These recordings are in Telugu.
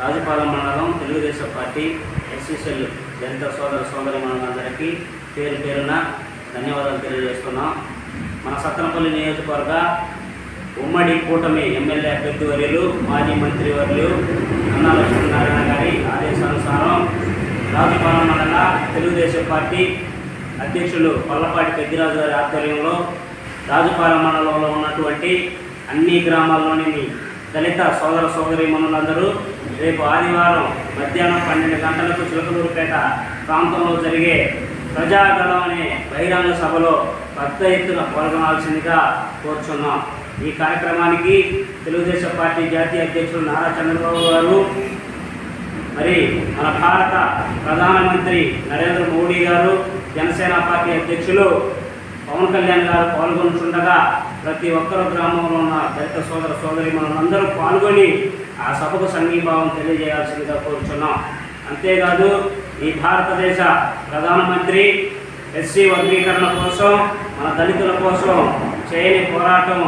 రాజుపాలెం మండలం తెలుగుదేశం పార్టీ ఎస్సీసెల్ దళిత సోదర సోదరి మండలందరికీ పేరు పేరున ధన్యవాదాలు తెలియజేస్తున్నాం. మన సత్తనపల్లి నియోజకవర్గ ఉమ్మడి కూటమి ఎమ్మెల్యే అభ్యర్థి వర్యులు మాజీ మంత్రి వర్యులు అన్నా లక్ష్మీనారాయణ గారి ఆదేశానుసారం రాజుపాలెం మండల తెలుగుదేశం పార్టీ అధ్యక్షులు పల్లపాటి పెద్దిరాజు గారి ఆధ్వర్యంలో రాజుపాలెం మండలంలో ఉన్నటువంటి అన్ని గ్రామాల్లోని దళిత సోదర సోదరి మనులందరూ రేపు ఆదివారం మధ్యాహ్నం పన్నెండు గంటలకు చిలకలూరుపేట ప్రాంతంలో జరిగే ప్రజాగళం అనే బహిరంగ సభలో పెద్ద ఎత్తున పాల్గొనాల్సిందిగా కోరుచున్నాం. ఈ కార్యక్రమానికి తెలుగుదేశం పార్టీ జాతీయ అధ్యక్షులు నారా చంద్రబాబు గారు మరి మన భారత ప్రధానమంత్రి నరేంద్ర మోడీ గారు జనసేన పార్టీ అధ్యక్షులు పవన్ కళ్యాణ్ గారు పాల్గొంటుండగా ప్రతి ఒక్కరు గ్రామంలో ఉన్న దళిత సోదర సోదరి అందరూ పాల్గొని ఆ సభకు సంఘీభావం తెలియజేయాల్సిందిగా కోరుచున్నాం. అంతేకాదు ఈ భారతదేశ ప్రధానమంత్రి ఎస్సీ వర్గీకరణ కోసం మన దళితుల కోసం చేయని పోరాటం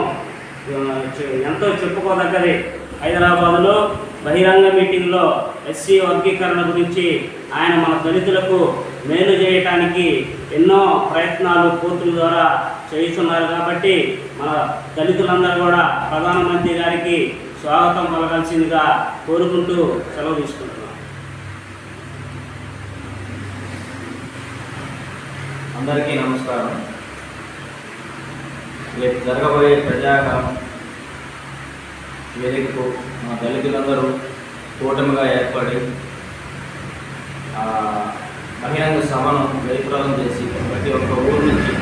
ఎంతో చెప్పుకోదగ్గది హైదరాబాదులో బహిరంగ మీటింగ్లో ఎస్సీ వర్గీకరణ గురించి ఆయన మన దళితులకు మేలు చేయటానికి ఎన్నో ప్రయత్నాలు కోర్టుల ద్వారా చేస్తున్నారు కాబట్టి మన దళితులందరూ కూడా ప్రధానమంత్రి గారికి స్వాగతం పలకాల్సిందిగా కోరుకుంటూ సెలవు తీసుకుంటున్నాం. అందరికీ నమస్కారం. రేపు జరగబోయే ప్రజాగం వేదికకు మా దళితులందరూ కూటమిగా ఏర్పడి బహిరంగ సభను జయప్రదం చేసి ప్రతి ఒక్క ఊరు నుంచి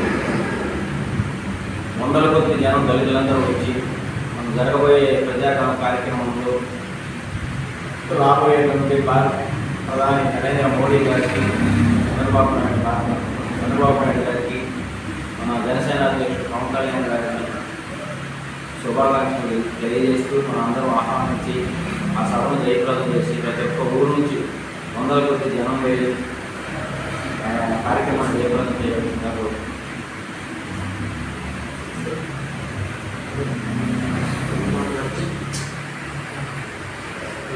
వందల కొద్ది జనం దళితులందరూ వచ్చి మనం జరగబోయే ప్రజాగమ కార్యక్రమంలో రాబోయేటువంటి భారత ప్రధాని నరేంద్ర మోడీ గారికి చంద్రబాబు నాయుడు చంద్రబాబు నాయుడు గారికి మన జనసేన అధ్యక్షుడు పవన్ కళ్యాణ్ గారికి శుభాకాంక్షలు తెలియజేస్తూ మనం అందరం ఆహ్వానించి ఆ సభను జయప్రదం చేసి ప్రతి ఒక్క ఊరు నుంచి వందల కొద్ది జనం వెళ్ళి కార్యక్రమాన్ని జయప్రదం చేయవలసిందిగా కోరుతున్నాను. ఈ